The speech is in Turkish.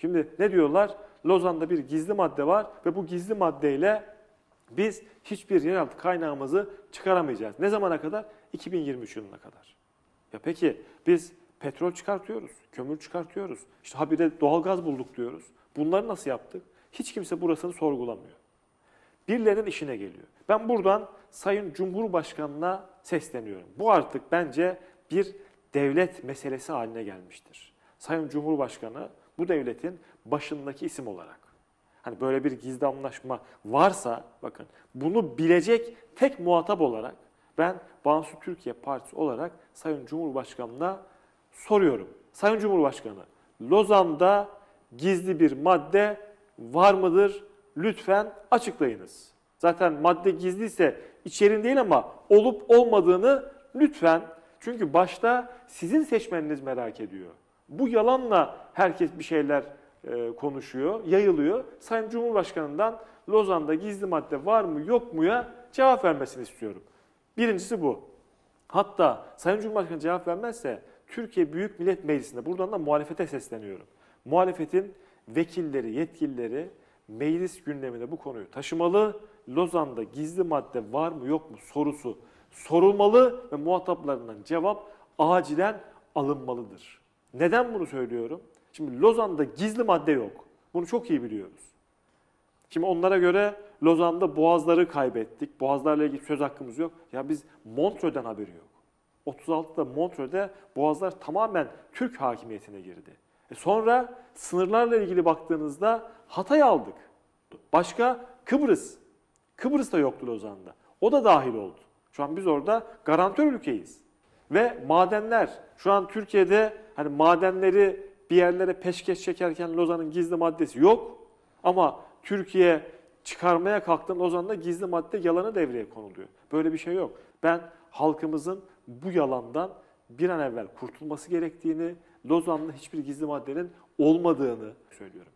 Şimdi ne diyorlar? Lozan'da bir gizli madde var ve bu gizli maddeyle biz hiçbir yeraltı kaynağımızı çıkaramayacağız. Ne zamana kadar? 2023 yılına kadar. Ya peki biz petrol çıkartıyoruz, kömür çıkartıyoruz. İşte habire doğalgaz bulduk diyoruz. Bunları nasıl yaptık? Hiç kimse burasını sorgulamıyor. Birilerinin işine geliyor. Ben buradan Sayın Cumhurbaşkanı'na sesleniyorum. Bu artık bence bir devlet meselesi haline gelmiştir. Sayın Cumhurbaşkanı bu devletin başındaki isim olarak. Hani böyle bir gizli anlaşma varsa bakın bunu bilecek tek muhatap olarak ben Bağımsız Türkiye Partisi olarak Sayın Cumhurbaşkanı'na soruyorum. Sayın Cumhurbaşkanı, Lozan'da gizli bir madde var mıdır? Lütfen açıklayınız. Zaten madde gizliyse içerin değil ama olup olmadığını lütfen çünkü başta sizin seçmeniniz merak ediyor. Bu yalanla herkes bir şeyler e, konuşuyor, yayılıyor. Sayın Cumhurbaşkanı'ndan Lozan'da gizli madde var mı yok muya cevap vermesini istiyorum. Birincisi bu. Hatta Sayın Cumhurbaşkanı cevap vermezse Türkiye Büyük Millet Meclisi'nde buradan da muhalefete sesleniyorum. Muhalefetin vekilleri, yetkilileri meclis gündemine bu konuyu taşımalı. Lozan'da gizli madde var mı yok mu sorusu sorulmalı ve muhataplarından cevap acilen alınmalıdır. Neden bunu söylüyorum? Şimdi Lozan'da gizli madde yok. Bunu çok iyi biliyoruz. Şimdi onlara göre Lozan'da boğazları kaybettik. Boğazlarla ilgili söz hakkımız yok. Ya biz Montreux'den haberi yok. 36'da Montreux'de boğazlar tamamen Türk hakimiyetine girdi. E sonra sınırlarla ilgili baktığınızda Hatay aldık. Başka Kıbrıs. Kıbrıs da yoktu Lozan'da. O da dahil oldu. Şu an biz orada garantör ülkeyiz. Ve madenler. Şu an Türkiye'de hani madenleri bir yerlere peşkeş çekerken Lozan'ın gizli maddesi yok. Ama Türkiye çıkarmaya kalktığında Lozan'da gizli madde yalanı devreye konuluyor. Böyle bir şey yok. Ben halkımızın bu yalandan bir an evvel kurtulması gerektiğini, Lozan'da hiçbir gizli maddenin olmadığını söylüyorum.